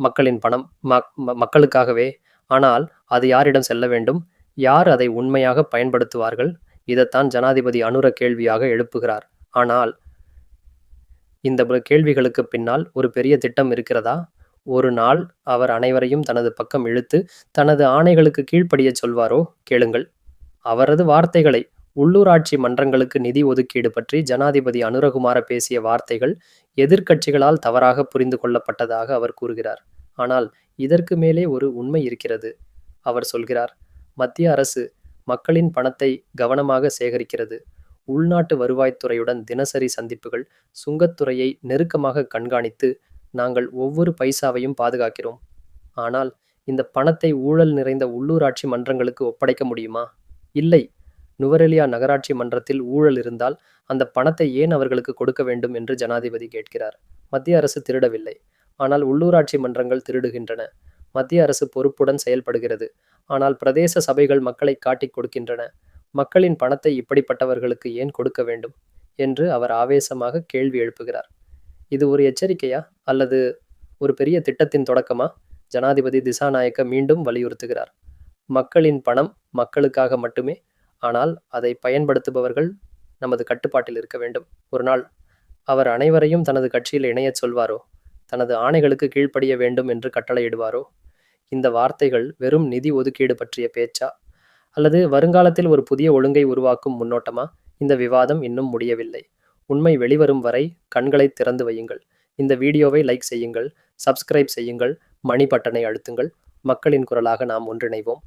மக்களின் பணம் மக்- மக்களுக்காகவே. ஆனால் அது யாரிடம் செல்ல வேண்டும்? யார் அதை உண்மையாக பயன்படுத்துவார்கள்? இதைத்தான் ஜனாதிபதி அனுர கேள்வியாக எழுப்புகிறார். ஆனால் இந்த கேள்விகளுக்கு பின்னால் ஒரு பெரிய திட்டம் இருக்கிறதா? ஒரு நாள் அவர் அனைவரையும் தனது பக்கம் இழுத்து தனது ஆணைகளுக்கு கீழ்ப்படியச் சொல்வாரோ? கேளுங்கள். அவரது வார்த்தைகளை உள்ளூராட்சி மன்றங்களுக்கு நிதி ஒதுக்கீடு பற்றி ஜனாதிபதி அனுரகுமார பேசிய வார்த்தைகள் எதிர்க்கட்சிகளால் தவறாக புரிந்து கொள்ளப்பட்டதாக அவர் கூறுகிறார். ஆனால் இதற்கு மேலே ஒரு உண்மை இருக்கிறது அவர் சொல்கிறார். மத்திய அரசு மக்களின் பணத்தை கவனமாக சேகரிக்கிறது. உள்நாட்டு வருவாய்த்துறையுடன் தினசரி சந்திப்புகள் சுங்கத்துறையை நெருக்கமாக கண்காணித்து நாங்கள் ஒவ்வொரு பைசாவையும் பாதுகாக்கிறோம். ஆனால் இந்த பணத்தை ஊழல் நிறைந்த உள்ளூராட்சி மன்றங்களுக்கு ஒப்படைக்க முடியுமா? இல்லை நுவரெலியா நகராட்சி மன்றத்தில் ஊழல் இருந்தால் அந்த பணத்தை ஏன் அவர்களுக்கு கொடுக்க வேண்டும் என்று ஜனாதிபதி கேட்கிறார். மத்திய அரசு திருடவில்லை. ஆனால் உள்ளூராட்சி மன்றங்கள் திருடுகின்றன. மத்திய அரசு பொறுப்புடன் செயல்படுகிறது. ஆனால் பிரதேச சபைகள் மக்களை காட்டிக் கொடுக்கின்றன. மக்களின் பணத்தை இப்படிப்பட்டவர்களுக்கு ஏன் கொடுக்க வேண்டும்? என்று அவர் ஆவேசமாக கேள்வி எழுப்புகிறார். இது ஒரு எச்சரிக்கையா? அல்லது ஒரு பெரிய திட்டத்தின் தொடக்கமா? ஜனாதிபதி திசாநாயக்க மீண்டும் வலியுறுத்துகிறார். மக்களின் பணம் மக்களுக்காக மட்டுமே ஆனால் அதை பயன்படுத்துபவர்கள் நமது கட்டுப்பாட்டில் இருக்க வேண்டும். ஒரு நாள் அவர் அனைவரையும் தனது கட்சியில் இணையச் சொல்வாரோ? தனது ஆணைகளுக்கு கீழ்ப்படிய வேண்டும் என்று கட்டளையிடுவாரோ? இந்த வார்த்தைகள் வெறும் நிதி ஒதுக்கீடு பற்றிய பேச்சா? அல்லது வருங்காலத்தில் ஒரு புதிய ஒழுங்கை உருவாக்கும் முன்னோட்டமா? இந்த விவாதம் இன்னும் முடியவில்லை. உண்மை வெளிவரும் வரை கண்களை திறந்து வையுங்கள். இந்த வீடியோவை லைக் செய்யுங்கள் சப்ஸ்கிரைப் செய்யுங்கள் மணி பட்டனை அழுத்துங்கள். மக்களின் குரலாக நாம் ஒன்றிணைவோம்.